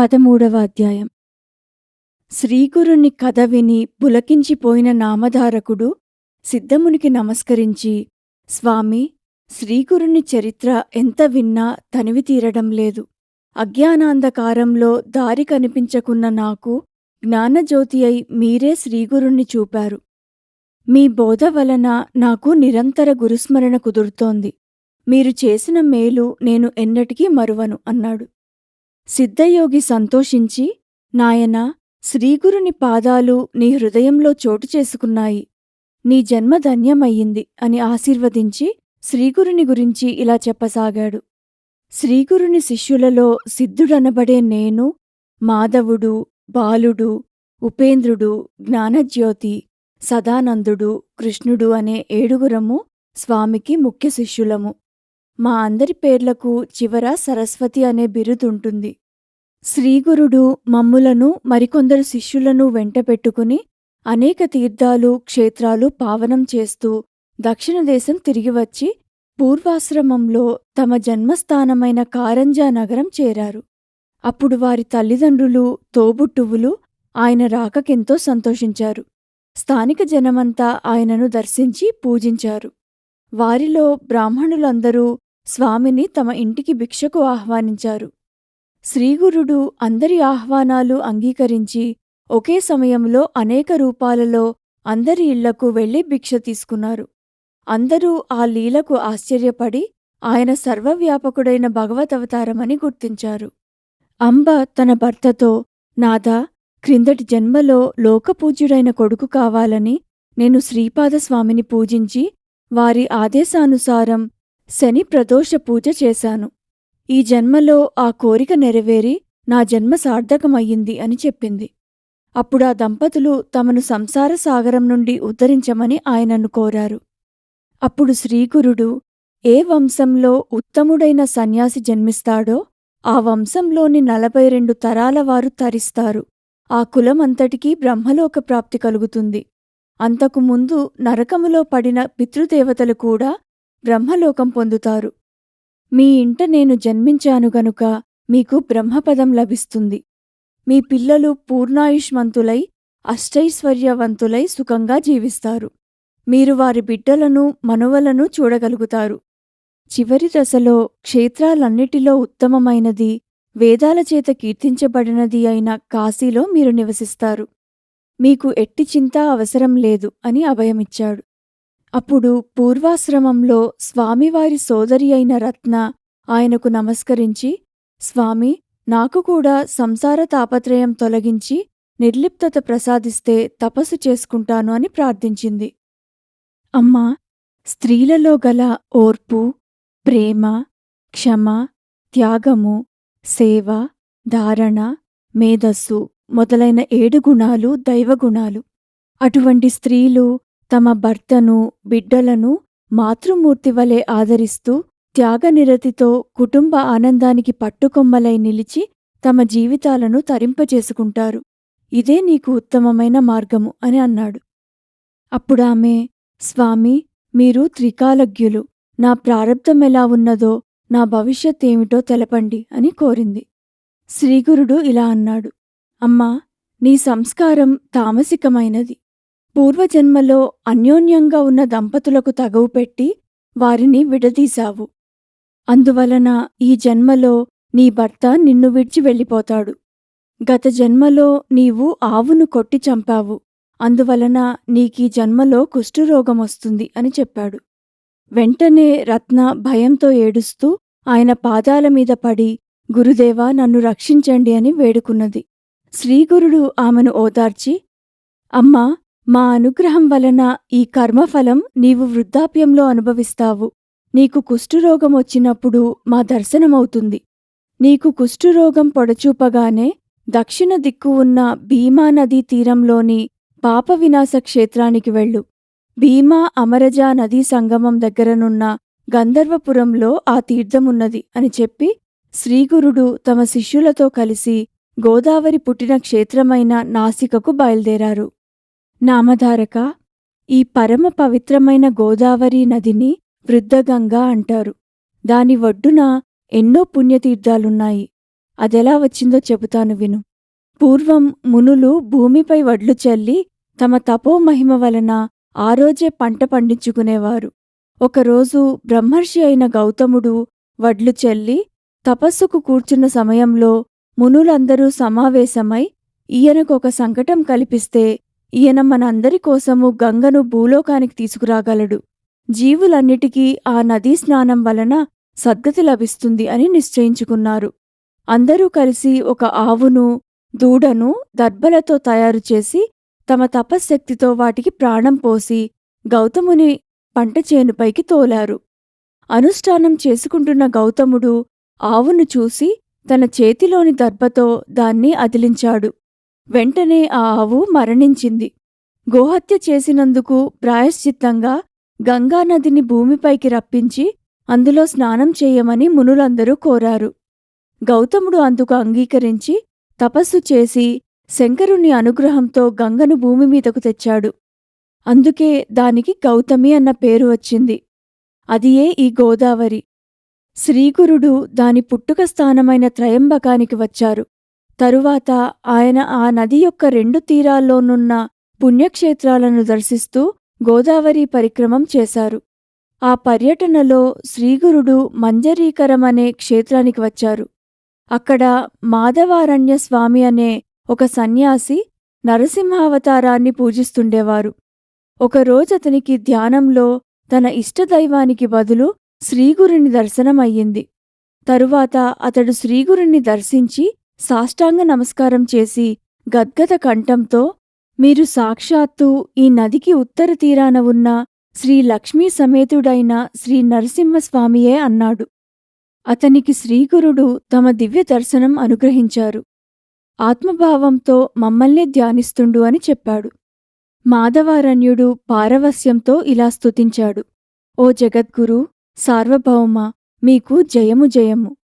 పదమూడవ అధ్యాయం. శ్రీగురుని కథ విని పులకించిపోయిన నామధారకుడు సిద్ధమునికి నమస్కరించి స్వామి శ్రీగురుని చరిత్ర ఎంత విన్నా తనివి తీరడం లేదు. అజ్ఞానాంధకారంలో దారి కనిపించకున్న నాకు జ్ఞానజ్యోతి అయి మీరే శ్రీగురుణ్ణి చూపారు. మీ బోధ వలన నాకు నిరంతర గురుస్మరణ కుదురుతోంది. మీరు చేసిన మేలు నేను ఎన్నటికీ మరువను అన్నాడు. సిద్ధయోగి సంతోషించి నాయనా శ్రీగురుని పాదాలు నీ హృదయంలో చోటు చేసుకున్నాయి. నీ జన్మ ధన్యమయ్యింది అని ఆశీర్వదించి శ్రీగురుని గురించి ఇలా చెప్పసాగాడు. శ్రీగురుని శిష్యులలో సిద్ధుడనబడే నేను మాధవుడు బాలుడు ఉపేంద్రుడు జ్ఞానజ్యోతి సదానందుడు కృష్ణుడు అనే ఏడుగురము స్వామికి ముఖ్య శిష్యులము. మా అందరి పేర్లకు చివర సరస్వతి అనే బిరుదుంటుంది. శ్రీగురుడు మమ్ములను మరికొందరు శిష్యులను వెంటపెట్టుకుని అనేక తీర్థాలు క్షేత్రాలు పావనం చేస్తూ దక్షిణ దేశం పూర్వాశ్రమంలో తమ జన్మస్థానమైన కారంజా నగరం చేరారు. అప్పుడు వారి తల్లిదండ్రులు తోబుట్టువులు ఆయన రాకకెంతో సంతోషించారు. స్థానిక జనమంతా ఆయనను దర్శించి పూజించారు. వారిలో బ్రాహ్మణులందరూ స్వామిని తమ ఇంటికి భిక్షకు ఆహ్వానించారు. శ్రీగురుడు అందరి ఆహ్వానాలు అంగీకరించి ఒకే సమయంలో అనేక రూపాలలో అందరి ఇళ్ళకు వెళ్ళి భిక్ష తీసుకున్నారు. అందరూ ఆ లీలకు ఆశ్చర్యపడి ఆయన సర్వవ్యాపకుడైన భగవతవతారమని గుర్తించారు. అంబ తన భర్తతో నాదా క్రిందటి జన్మలో లోకపూజ్యుడైన కొడుకు కావాలని నేను శ్రీపాదస్వామిని పూజించి వారి ఆదేశానుసారం శని ప్రదోష పూజ చేశాను. ఈ జన్మలో ఆ కోరిక నెరవేరి నా జన్మ సార్థకమయ్యింది అని చెప్పింది. అప్పుడా దంపతులు తమను సంసార సాగరం నుండి ఉద్ధరించమని ఆయనను కోరారు. అప్పుడు శ్రీగురుడు ఏ వంశంలో ఉత్తముడైన సన్యాసి జన్మిస్తాడో ఆ వంశంలోని నలభై రెండు తరాల వారు తరిస్తారు. ఆ కులమంతటికీ బ్రహ్మలోక ప్రాప్తి కలుగుతుంది. అంతకు ముందు నరకములో పడిన పితృదేవతలు కూడా బ్రహ్మలోకం పొందుతారు. మీ ఇంట నేను జన్మించాను గనుక మీకు బ్రహ్మపదం లభిస్తుంది. మీ పిల్లలు పూర్ణాయుష్మంతులై అష్టైశ్వర్యవంతులై సుఖంగా జీవిస్తారు. మీరు వారి బిడ్డలను మనువలను చూడగలుగుతారు. చివరి దశలో క్షేత్రాలన్నిటిలో ఉత్తమమైనది వేదాల చేత కీర్తించబడినది అయిన కాశీలో మీరు నివసిస్తారు. మీకు ఎట్టి చింత అవసరం లేదు అని అభయమిచ్చాడు. అప్పుడు పూర్వాశ్రమంలో స్వామివారి సోదరి అయిన రత్న ఆయనకు నమస్కరించి స్వామి నాకు కూడా సంసార తాపత్రయం తొలగించి నిర్లిప్తత ప్రసాదిస్తే తపస్సు చేసుకుంటాను అని ప్రార్థించింది. అమ్మా స్త్రీలలో గల ఓర్పు ప్రేమ క్షమ త్యాగము సేవ ధారణ మేధస్సు మొదలైన ఏడు గుణాలు దైవగుణాలు. అటువంటి స్త్రీలు తమ భర్తను బిడ్డలను మాతృమూర్తి వలె ఆదరిస్తూ త్యాగనిరతితో కుటుంబ ఆనందానికి పట్టుకొమ్మలై నిలిచి తమ జీవితాలను తరింపచేసుకుంటారు ఇదే నీకు ఉత్తమమైన మార్గము అని అన్నాడు. అప్పుడామె స్వామి మీరు త్రికాలజ్ఞులు. నా ప్రారబ్ధమెలా ఉన్నదో నా భవిష్యత్ ఏమిటో తెలపండి అని కోరింది. శ్రీగురుడు ఇలా అన్నాడు. అమ్మా నీ సంస్కారం తామసికమైనది. పూర్వజన్మలో అన్యోన్యంగా ఉన్న దంపతులకు తగవు పెట్టి వారిని విడదీశావు. అందువలన ఈ జన్మలో నీ భర్త నిన్ను విడిచి వెళ్ళిపోతాడు. గత జన్మలో నీవు ఆవును కొట్టి చంపావు. అందువలన నీకీ జన్మలో కుష్ఠురోగమొస్తుంది అని చెప్పాడు. వెంటనే రత్న భయంతో ఏడుస్తూ ఆయన పాదాల మీద పడి గురుదేవా నన్ను రక్షించండి అని వేడుకున్నది. శ్రీగురుడు ఆమెను ఓదార్చి అమ్మా మా అనుగ్రహం వలన ఈ కర్మఫలం నీవు వృద్ధాప్యంలో అనుభవిస్తావు. నీకు కుష్ఠురోగం వచ్చినప్పుడు మా దర్శనమవుతుంది. నీకు కుష్ఠురోగం పొడచూపగానే దక్షిణ దిక్కు ఉన్న భీమా నదీ తీరంలోని పాప వినాశ క్షేత్రానికి వెళ్ళు. భీమా అమరజా నదీ సంగమం దగ్గరనున్న గంధర్వపురంలో ఆ తీర్థమున్నది అని చెప్పి శ్రీగురుడు తమ శిష్యులతో కలిసి గోదావరి పుట్టిన క్షేత్రమైన నాసికకు బయల్దేరారు. నామధారక ఈ పరమ పవిత్రమైన గోదావరి నదిని వృద్ధగంగా అంటారు. దాని ఒడ్డున ఎన్నో పుణ్యతీర్థాలున్నాయి. అదెలా వచ్చిందో చెబుతాను విను. పూర్వం మునులు భూమిపై వడ్లు చల్లి తమ తపోమహిమ వలన ఆ రోజే పంట పండించుకునేవారు. ఒకరోజు బ్రహ్మర్షి అయిన గౌతముడు వడ్లు చల్లి తపస్సుకు కూర్చున్న సమయంలో మునులందరూ సమావేశమై ఈయనకొక సంకటం కల్పిస్తే ఈయన మనందరి కోసము గంగను భూలోకానికి తీసుకురాగలడు. జీవులన్నిటికీ ఆ నదీ స్నానం వలన సద్గతి లభిస్తుంది అని నిశ్చయించుకున్నారు. అందరూ కలిసి ఒక ఆవును దూడను దర్భలతో తయారు చేసి తమ తపశ్శక్తితో వాటికి ప్రాణం పోసి గౌతముని పంట చేనుపైకి తోలారు. అనుష్ఠానం చేసుకుంటున్న గౌతముడు ఆవును చూసి తన చేతిలోని దర్భతో దాన్ని అదిలించాడు. వెంటనే ఆ ఆవు మరణించింది. గోహత్య చేసినందుకు ప్రాయశ్చిత్తంగా గంగానదిని భూమిపైకి రప్పించి అందులో స్నానం చేయమని మునులందరూ కోరారు. గౌతముడు అందుకు అంగీకరించి తపస్సు చేసి శంకరుని అనుగ్రహంతో గంగను భూమి మీదకు తెచ్చాడు. అందుకే దానికి గౌతమి అన్న పేరు వచ్చింది. అదియే ఈ గోదావరి. శ్రీగురుడు దాని పుట్టుక స్థానమైన త్రయంబకానికి వచ్చారు. తరువాత ఆయన ఆ నది యొక్క రెండు తీరాల్లోనున్న పుణ్యక్షేత్రాలను దర్శిస్తూ గోదావరి పరిక్రమం చేశారు. ఆ పర్యటనలో శ్రీగురుడు మంజరీకరమనే క్షేత్రానికి వచ్చారు. అక్కడ మాధవారణ్య స్వామి అనే ఒక సన్యాసి నరసింహావతారాన్ని పూజిస్తుండేవారు. ఒకరోజతనికి ధ్యానంలో తన ఇష్టదైవానికి బదులు శ్రీగురుని దర్శనమయ్యింది. తరువాత అతడు శ్రీగురుణ్ణి దర్శించి సాష్టాంగ నమస్కారం చేసి గద్గద కంఠంతో మీరు సాక్షాత్తు ఈ నదికి ఉత్తర తీరాన ఉన్న శ్రీ లక్ష్మీ సమేతుడైన శ్రీ నరసింహస్వామియే అన్నాడు. అతనికి శ్రీగురుడు తమ దివ్య దర్శనం అనుగ్రహించారు. ఆత్మభావంతో మమ్మల్నే ధ్యానిస్తుండు అని చెప్పాడు. మాధవారణ్యుడు పారవస్యంతో ఇలా స్తుతించాడు. ఓ జగద్గురు సార్వభౌమ మీకు జయము జయము.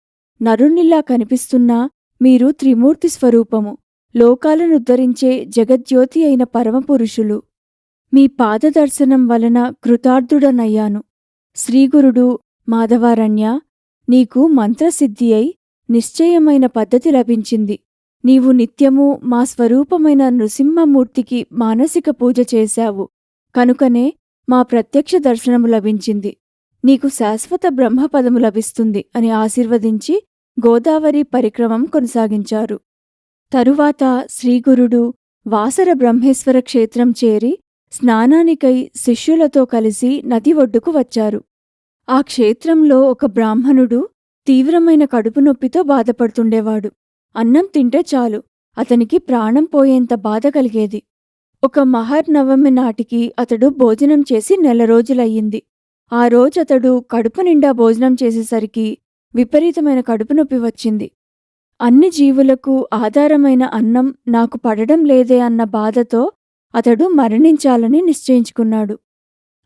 నరునిలా కనిపిస్తున్నా మీరు త్రిమూర్తి స్వరూపము లోకాలనుద్ధరించే జగజ్యోతి అయిన పరమపురుషులు. మీ పాదదర్శనం వలన కృతార్థుడనయ్యాను. శ్రీగురుడు మాధవారణ్య నీకు మంత్రసిద్ధి అయి నిశ్చయమైన పద్ధతి లభించింది. నీవు నిత్యము మా స్వరూపమైన నృసింహమూర్తికి మానసిక పూజ చేశావు. కనుకనే మా ప్రత్యక్ష దర్శనము లభించింది. నీకు శాశ్వత బ్రహ్మపదము లభిస్తుంది అని ఆశీర్వదించి గోదావరి పరిక్రమం కొనసాగించారు. తరువాత శ్రీగురుడు వాసర బ్రహ్మేశ్వర క్షేత్రం చేరి స్నానానికై శిష్యులతో కలిసి నది ఒడ్డుకు వచ్చారు. ఆ క్షేత్రంలో ఒక బ్రాహ్మణుడు తీవ్రమైన కడుపు నొప్పితో బాధపడుతుండేవాడు. అన్నం తింటే చాలు అతనికి ప్రాణం పోయేంత బాధ కలిగేది. ఒక మహర్నవమి నాటికి అతడు భోజనం చేసి నెల రోజులయ్యింది. ఆ రోజతడు కడుపు నిండా భోజనం చేసేసరికి విపరీతమైన కడుపు నొప్పి వచ్చింది. అన్ని జీవులకు ఆధారమైన అన్నం నాకు పడడం లేదే అన్న బాధతో అతడు మరణించాలని నిశ్చయించుకున్నాడు.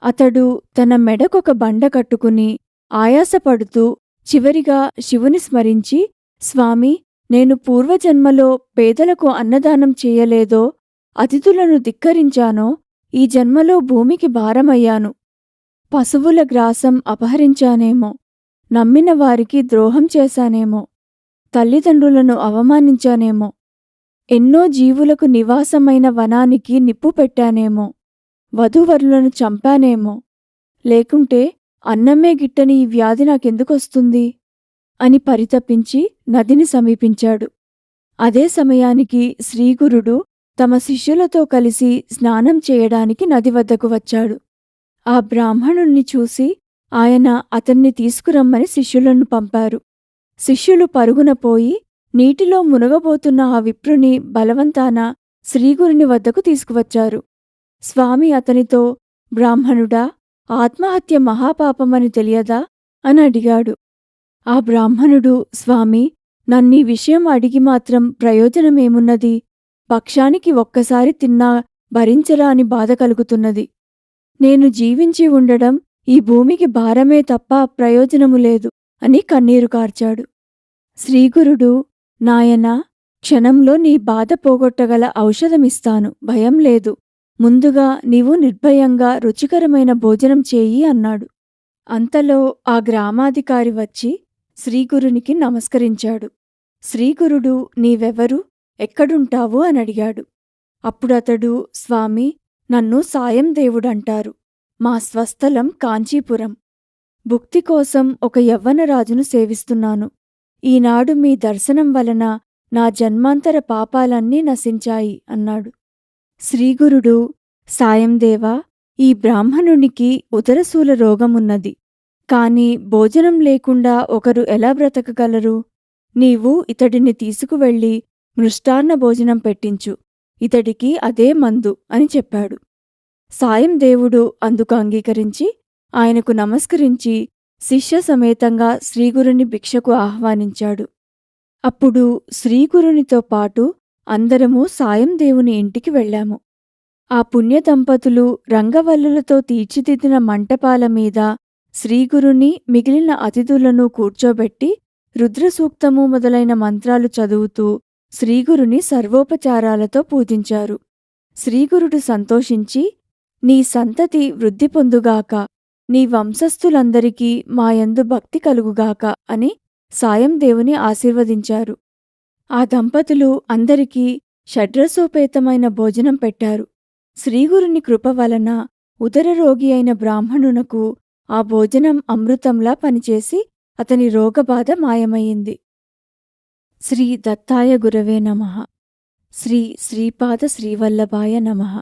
అతడు తన మెడకొక బండ కట్టుకుని ఆయాసపడుతూ చివరిగా శివుని స్మరించి స్వామి నేను పూర్వజన్మలో పేదలకు అన్నదానం చేయలేదో అతిథులను ధిక్కరించానో ఈ జన్మలో భూమికి భారమయ్యాను. పశువుల గ్రాసం అపహరించానేమో. నమ్మిన వారికి ద్రోహం చేశానేమో తల్లిదండ్రులను అవమానించానేమో ఎన్నో జీవులకు నివాసమైన వనానికి నిప్పు పెట్టానేమో వధూవరులను చంపానేమో లేకుంటే అన్నమే గిట్టని ఈ వ్యాధి నాకెందుకొస్తుంది? అని పరితపించి నదిని సమీపించాడు. అదే సమయానికి శ్రీగురుడు తమ శిష్యులతో కలిసి స్నానం చేయడానికి నది వద్దకు వచ్చాడు. ఆ బ్రాహ్మణుణ్ణి చూసి ఆయన అతన్ని తీసుకురమ్మని శిష్యులను పంపారు. శిష్యులు పరుగున పోయి నీటిలో మునగబోతున్న ఆ విప్రుని బలవంతాన శ్రీగురుని వద్దకు తీసుకువచ్చారు. స్వామి అతనితో బ్రాహ్మణుడా ఆత్మహత్య మహాపాపమని తెలియదా? అని అడిగాడు. ఆ బ్రాహ్మణుడు స్వామి నన్నీ విషయం అడిగి మాత్రం ప్రయోజనమేమున్నది? పక్షానికి ఒక్కసారి తిన్నా భరించరా అని బాధ కలుగుతున్నది. నేను జీవించి ఉండడం ఈ భూమికి భారమే తప్ప ప్రయోజనము లేదు అని కన్నీరు కార్చాడు. శ్రీగురుడు నాయనా క్షణంలో నీ బాధ పోగొట్టగల ఔషధమిస్తాను భయం లేదు. ముందుగా నీవు నిర్భయంగా రుచికరమైన భోజనం చేయి అన్నాడు. అంతలో ఆ గ్రామాధికారి వచ్చి శ్రీగురునికి నమస్కరించాడు. శ్రీగురుడు నీవెవరు? ఎక్కడుంటావు? అని అడిగాడు. అప్పుడతడు స్వామి నన్ను సాయం దేవుడంటారు. మా స్వస్థలం కాంచీపురం. భుక్తి కోసం ఒక యవ్వనరాజును సేవిస్తున్నాను. ఈనాడు మీ దర్శనం వలన నా జన్మాంతర పాపాలన్నీ నశించాయి అన్నాడు. శ్రీగురుడు సాయందేవా ఈ బ్రాహ్మణునికి ఉదరశూల రోగమున్నది. కాని భోజనం లేకుండా ఒకరు ఎలా బ్రతకగలరు? నీవు ఇతడిని తీసుకువెళ్ళి మృష్టాన్న భోజనం పెట్టించు. ఇతడికి అదే మందు అని చెప్పాడు. సాయం దేవుడు అందుకు అంగీకరించి ఆయనకు నమస్కరించి శిష్య సమేతంగా శ్రీగురుని భిక్షకు ఆహ్వానించాడు. అప్పుడు శ్రీగురునితో పాటు అందరము సాయం దేవుని ఇంటికి వెళ్ళాము. ఆ పుణ్య దంపతులు రంగవల్లులతో తీర్చిదిద్దిన మంటపాల మీద శ్రీగురుని మిగిలిన అతిథులను కూర్చోబెట్టి రుద్రసూక్తము మొదలైన మంత్రాలు చదువుతూ శ్రీగురుని సర్వోపచారాలతో పూజించారు. శ్రీగురుడు సంతోషించి నీ సంతతి వృద్ధి పొందుగాక నీ వంశస్థులందరికీ మాయందు భక్తి కలుగుగాక అని సాయం దేవుని ఆశీర్వదించారు. ఆ దంపతులు అందరికీ షడ్రసోపేతమైన భోజనం పెట్టారు. శ్రీగురుని కృప వలన ఉదరరోగి అయిన బ్రాహ్మణునకు ఆ భోజనం అమృతంలా పనిచేసి అతని రోగబాధ మాయమయ్యింది శ్రీ దత్తాయ గురవే నమ. శ్రీ శ్రీపాద శ్రీవల్లభాయ నమ.